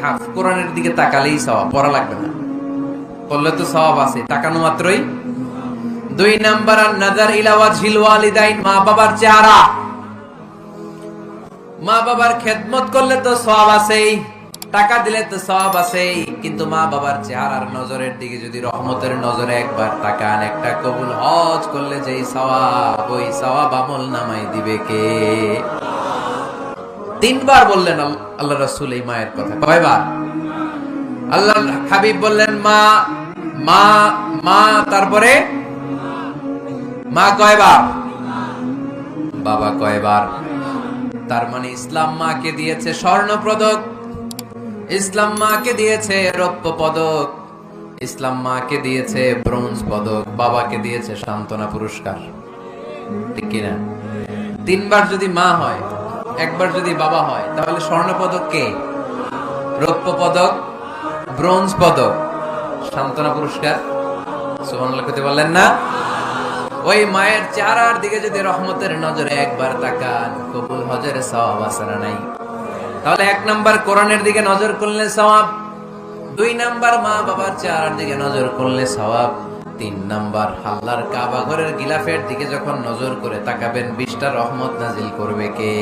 মুসহাফ কোরআনের দিকে তাকালেই সওয়াব, পড়া লাগবে না। তো সওয়াব আছে, তাকানো মাত্রই। দুই নাম্বার মা বাবার চেহারা। মা বাবার খেদমত করলে তো সওয়াব আছেই, টাকা দিলে তো সওয়াব আছেই, কিন্তু মা বাবার চেহারার নজরের দিকে যদি রহমতের নজরে একবার তাকান, একটা কবুল হজ করলে যেই সওয়াব, ওই সওয়াব আমল নামাই দিবে কে? তিনবার বললেন আল্লাহ রাসূল এই মায়ের কথা। কয়বার? আল্লাহ হাবিব বললেন, মা মা মা, তারপরে? মা, কয়বার? বাবা, কয়বার? তার মানে ইসলাম মাকে দিয়েছে স্বর্ণ পদক ইসলাম মাকে দিয়েছে রৌপ্য পদক ইসলাম মাকে দিয়েছে ব্রোঞ্জ পদক। বাবাকে দিয়েছে সান্ত্বনা পুরস্কার। ঠিক কিনা? তিনবার যদি মা হয় একবার যদি বাবা হয়, তাহলে স্বর্ণ পদক কে? রৌপ্য পদক ব্রোঞ্জ পদক। সান্ত্বনা পুরস্কার। বললেন না? ওই মায়ের চেহারার দিকে যদি রহমতের নজরে একবার তাকান, কবুল হজের নাই? তাহলে এক নাম্বার কোরআনের দিকে নজর করলে সওয়াব, দুই নাম্বার মা বাবার চেহারার দিকে নজর করলে সওয়াব, তিন নাম্বার আল্লাহর কাবা ঘরের গিলাফের দিকে যখন নজর করে তাকাবেন, বিশটা রহমত নাজিল করবে কে?